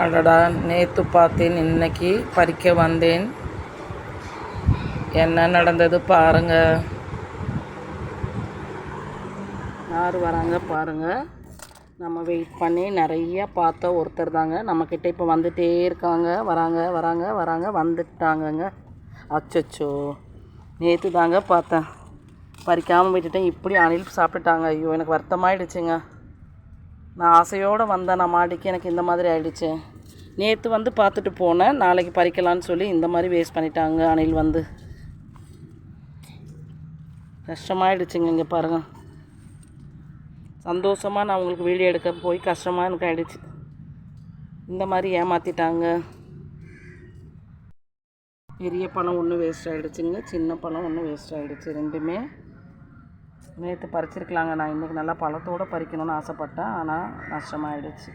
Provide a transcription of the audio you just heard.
அடடா நேற்று பார்த்தேன் இன்னைக்கு பறிக்க வந்தேன். என்ன நடந்தது பாருங்க. யார் வராங்க பாருங்க. நம்ம வெயிட் பண்ணி நிறைய பார்த்த ஒருத்தர் தாங்க. நம்மக்கிட்ட இப்போ வந்துட்டே இருக்காங்க. வராங்க வராங்க வராங்க வந்துட்டாங்கங்க. அச்சோ நேற்று தாங்க பார்த்தேன். பறிக்காமல் விட்டுட்டேன். இப்படி அணில் சாப்பிட்டுட்டாங்க. ஐயோ எனக்கு வருத்தமாயிடுச்சுங்க. நான் ஆசையோடு வந்தேன் நான் மாடிக்கு எனக்கு இந்த மாதிரி ஆயிடுச்சு. நேற்று வந்து பார்த்துட்டு போனேன் நாளைக்கு பறிக்கலான்னு சொல்லி இந்த மாதிரி வேஸ்ட் பண்ணிட்டாங்க அணில் வந்து. கஷ்டமாயிடுச்சுங்க இங்கே பாருங்கள் சந்தோஷமாக நான் உங்களுக்கு வீடியோ எடுக்க போய் கஷ்டமாக எனக்கு ஆயிடுச்சு. இந்த மாதிரி ஏமாற்றிட்டாங்க பெரிய பழம் ஒன்று வேஸ்ட் ஆகிடுச்சுங்க சின்ன பழம் ஒன்று வேஸ்ட் ஆகிடுச்சு ரெண்டுமே. நேற்று பறிச்சிருக்கலாங்க. நான் இன்றைக்கி நல்லா பழத்தோடு பறிக்கணும்னு ஆசைப்பட்டேன். ஆனால் நஷ்டமாயிடுச்சு.